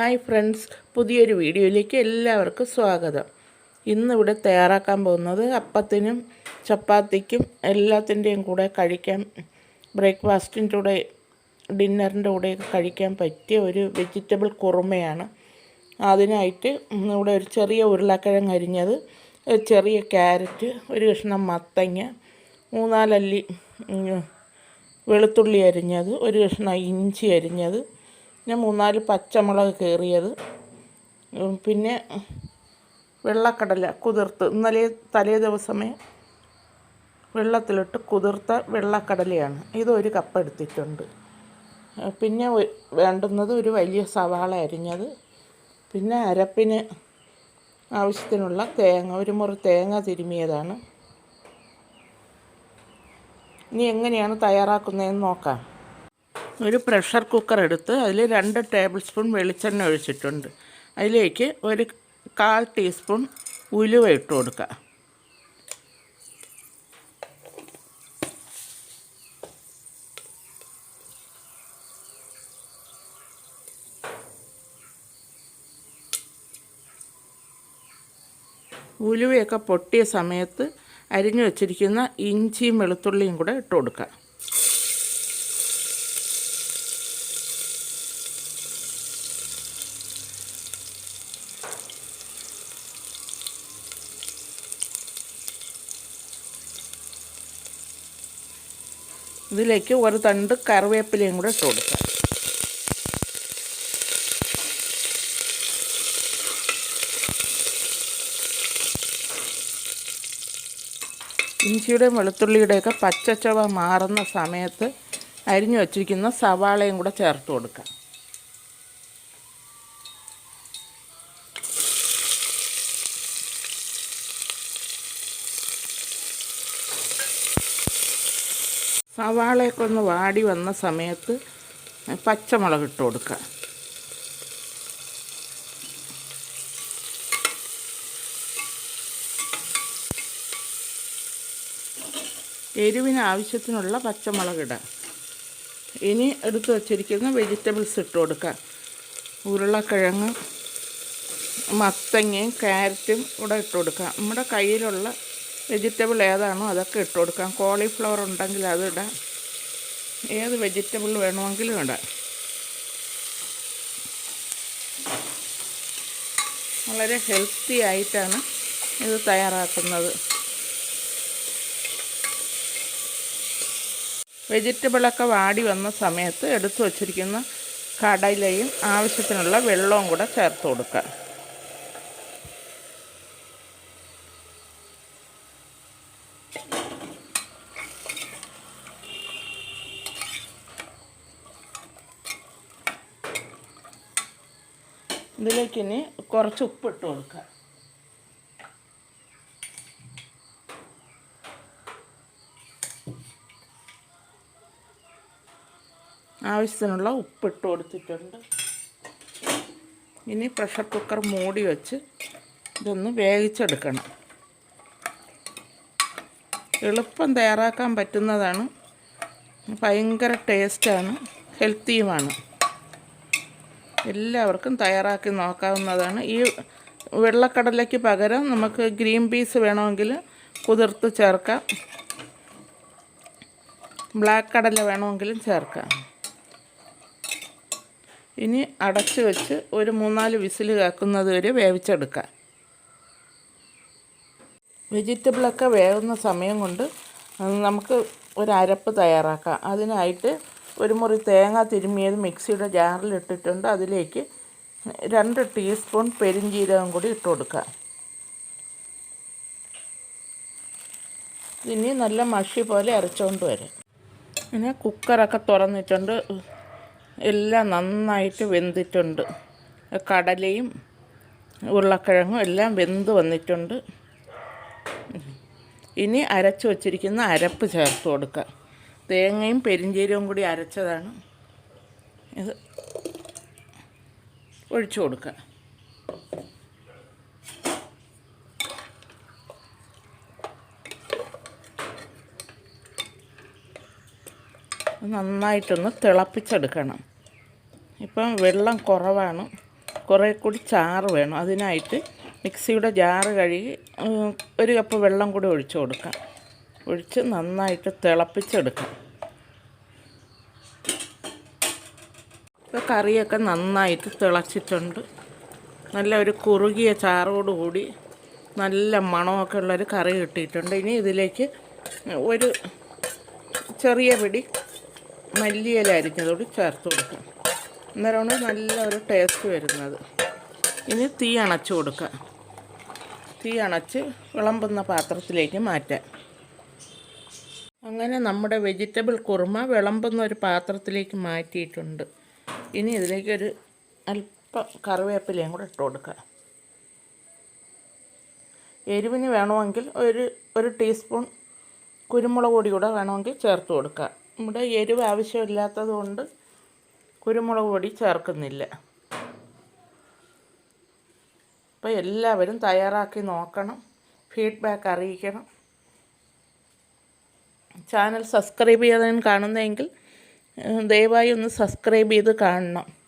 Hi friends പുതിയൊരു വീഡിയോയിലേക്ക് എല്ലാവർക്കും സ്വാഗതം. ഇന്നിവിടെ തയ്യാറാക്കാൻ പോകുന്നത് അപ്പത്തിനും ചപ്പാത്തിക്കും എല്ലാത്തിന്റെയും കൂടെ കഴിക്കാൻ ബ്രേക്ക്ഫാസ്റ്റിന്റെ കൂടെ ഡിന്നറിന്റെ കൂടെയൊക്കെ കഴിക്കാൻ പറ്റിയ ഒരു വെജിറ്റബിൾ കുറുമയാണ്. അതിനായിട്ട് ഇവിടെ ഒരു ചെറിയ ഉരുളക്കിഴങ്ങ് അരിഞ്ഞത് ചെറിയ ക്യാരറ്റ് ഒരു കഷ്ണം മത്തങ്ങ മൂന്നാലല്ലി വെളുത്തുള്ളി അരിഞ്ഞത് ഒരു കഷ്ണം ഇഞ്ചി അരിഞ്ഞത് പിന്നെ മൂന്നാൽ പച്ചമുളക് കീറിയത്. പിന്നെ വെള്ളക്കടല കുതിർത്ത്. ഇന്നലെ തലേ ദിവസമേ വെള്ളത്തിലിട്ട് കുതിർത്ത വെള്ളക്കടലയാണ്. ഇതൊരു കപ്പ് എടുത്തിട്ടുണ്ട്. പിന്നെ വേണ്ടുന്നത് ഒരു വലിയ സവാള അരിഞ്ഞത്. പിന്നെ അരപ്പിന് ആവശ്യത്തിനുള്ള തേങ്ങ ഒരു മുറി തേങ്ങ തിരുമിയതാണ്. ഇനി എങ്ങനെയാണ് തയ്യാറാക്കുന്നതെന്ന് നോക്കാം. ഒരു പ്രഷർ കുക്കർ എടുത്ത് അതിൽ രണ്ട് ടേബിൾ സ്പൂൺ വെളിച്ചെണ്ണ ഒഴിച്ചിട്ടുണ്ട്. അതിലേക്ക് ഒരു കാൽ ടീസ്പൂൺ ഉലുവ ഇട്ട് കൊടുക്കുക. ഉലുവയൊക്കെ പൊട്ടിയ സമയത്ത് അരിഞ്ഞു വച്ചിരിക്കുന്ന ഇഞ്ചിയും വെളുത്തുള്ളിയും കൂടെ ഇട്ട് കൊടുക്കുക. ഇതിലേക്ക് ഒരു തണ്ട് കറിവേപ്പിലയും കൂടെ ഇട്ട് കൊടുക്കുക ഇഞ്ചിയുടെയും വെളുത്തുള്ളിയുടെയൊക്കെ പച്ചച്ചവ മാറുന്ന സമയത്ത് അരിഞ്ഞു വച്ചിരിക്കുന്ന സവാളയും കൂടെ ചേർത്ത് കൊടുക്കുക സവാളയൊക്കെ ഒന്ന് വാടി വന്ന സമയത്ത് പച്ചമുളക് ഇട്ട് കൊടുക്കുക. എരിവിന് ആവശ്യത്തിനുള്ള പച്ചമുളക് ഇടാം ഇനി എടുത്ത് വച്ചിരിക്കുന്ന വെജിറ്റബിൾസ് ഇട്ട് കൊടുക്കുക. ഉരുളക്കിഴങ്ങ് മത്തങ്ങയും ക്യാരറ്റും കൂടെ ഇട്ട് കൊടുക്കുക. നമ്മുടെ കയ്യിലുള്ള വെജിറ്റബിൾ ഏതാണോ അതൊക്കെ ഇട്ട് കൊടുക്കാം. കോളിഫ്ലവർ ഉണ്ടെങ്കിൽ അത് ഇടാം. ഏത് വെജിറ്റബിൾ വേണമെങ്കിലും ഇടാം. വളരെ ഹെൽത്തി ആയിട്ടാണ് ഇത് തയ്യാറാക്കുന്നത്. വെജിറ്റബിളൊക്കെ വാടി വന്ന സമയത്ത് എടുത്തു വച്ചിരിക്കുന്ന കടലയും ആവശ്യത്തിനുള്ള വെള്ളവും കൂടെ ചേർത്ത് കൊടുക്കുക ഇതിലേക്ക് ഇനി കുറച്ച് ഉപ്പിട്ട് കൊടുക്കുക. ആവശ്യത്തിനുള്ള ഉപ്പിട്ട് കൊടുത്തിട്ടുണ്ട്. ഇനി പ്രഷർ കുക്കർ മൂടി വെച്ച് ഇതൊന്ന് വേവിച്ചെടുക്കണം. എളുപ്പം തയ്യാറാക്കാൻ പറ്റുന്നതാണ്. ഭയങ്കര ടേസ്റ്റാണ്. ഹെൽത്തിയുമാണ്. എല്ലാവർക്കും തയ്യാറാക്കി നോക്കാവുന്നതാണ്. ഈ വെള്ളക്കടലയ്ക്ക് പകരം നമുക്ക് ഗ്രീൻ പീസ് വേണമെങ്കിൽ കുതിർത്ത് ചേർക്കാം. ബ്ലാക്ക് കടല വേണമെങ്കിലും ചേർക്കാം. ഇനി അടച്ച് വെച്ച് ഒരു മൂന്നാൽ വിസിൽ കാക്കുന്നത് വരെ വേവിച്ചെടുക്കാം. വെജിറ്റബിളൊക്കെ വേവുന്ന സമയം കൊണ്ട് നമുക്ക് ഒരു അരപ്പ് തയ്യാറാക്കാം. അതിനായിട്ട് ഒരു മുറി തേങ്ങ തിരുമ്മിയത് മിക്സിയുടെ ജാറിലിട്ടിട്ടുണ്ട് അതിലേക്ക് രണ്ട് ടീസ്പൂൺ പെരിഞ്ജീരകം കൂടി ഇട്ട് കൊടുക്കുക ഇനി നല്ല മഷി പോലെ അരച്ചുകൊണ്ട് വരാം. പിന്നെ കുക്കറൊക്കെ തുറന്നിട്ടുണ്ട്. എല്ലാം നന്നായിട്ട് വെന്തിട്ടുണ്ട്. കടലയും ഉരുളക്കിഴങ്ങും എല്ലാം വെന്ത് വന്നിട്ടുണ്ട്. ഇനി അരച്ചു വച്ചിരിക്കുന്ന അരപ്പ് ചേർത്ത് കൊടുക്കുക തേങ്ങയും പെരിഞ്ചീരവും കൂടി അരച്ചതാണ്. ഇത് ഒഴിച്ചു കൊടുക്കുക. നന്നായിട്ടൊന്ന് തിളപ്പിച്ചെടുക്കണം. ഇപ്പം വെള്ളം കുറവാണ്. കുറേ കൂടി ചാറ് വേണം. അതിനായിട്ട് മിക്സിയുടെ ജാറ് കഴുകി ഒരു കപ്പ് വെള്ളം കൂടി ഒഴിച്ചു കൊടുക്കാം. ഒഴിച്ച് നന്നായിട്ട് തിളപ്പിച്ചെടുക്കാം. ഇപ്പോൾ കറിയൊക്കെ നന്നായിട്ട് തിളച്ചിട്ടുണ്ട്. നല്ല ഒരു കുറുകിയ ചാറോടുകൂടി നല്ല മണമൊക്കെ ഉള്ളൊരു കറി കിട്ടിയിട്ടുണ്ട്. ഇനി ഇതിലേക്ക് ഒരു ചെറിയ പിടി മല്ലിയില അരിഞ്ഞതോട് ചേർത്ത് കൊടുക്കാം. അന്നേരമാണ് നല്ല ഒരു ടേസ്റ്റ് വരുന്നത്. ഇനി തീ അണച്ചു കൊടുക്കാം. തീ അണച്ച് വിളമ്പുന്ന പാത്രത്തിലേക്ക് മാറ്റാം. അങ്ങനെ നമ്മുടെ വെജിറ്റബിൾ കുറുമ വിളമ്പുന്ന ഒരു പാത്രത്തിലേക്ക് മാറ്റിയിട്ടുണ്ട്. ഇനി ഇതിലേക്കൊരു അല്പം കറിവേപ്പിലയും കൂടെ ഇട്ട് കൊടുക്കുക എരിവിന് വേണമെങ്കിൽ ഒരു ഒരു ടീസ്പൂൺ കുരുമുളക് പൊടി കൂടെ വേണമെങ്കിൽ ചേർത്ത് കൊടുക്കുക നമ്മുടെ എരിവ് ആവശ്യമില്ലാത്തത് കൊണ്ട് കുരുമുളക് പൊടി ചേർക്കുന്നില്ല. അപ്പോൾ എല്ലാവരും തയ്യാറാക്കി നോക്കണം. ഫീഡ്ബാക്ക് അറിയിക്കണം. ചാനൽ സബ്സ്ക്രൈബ് ചെയ്യാതെ കാണുന്നതെങ്കിൽ ദയവായി ഒന്ന് സബ്സ്ക്രൈബ് ചെയ്ത് കാണണം.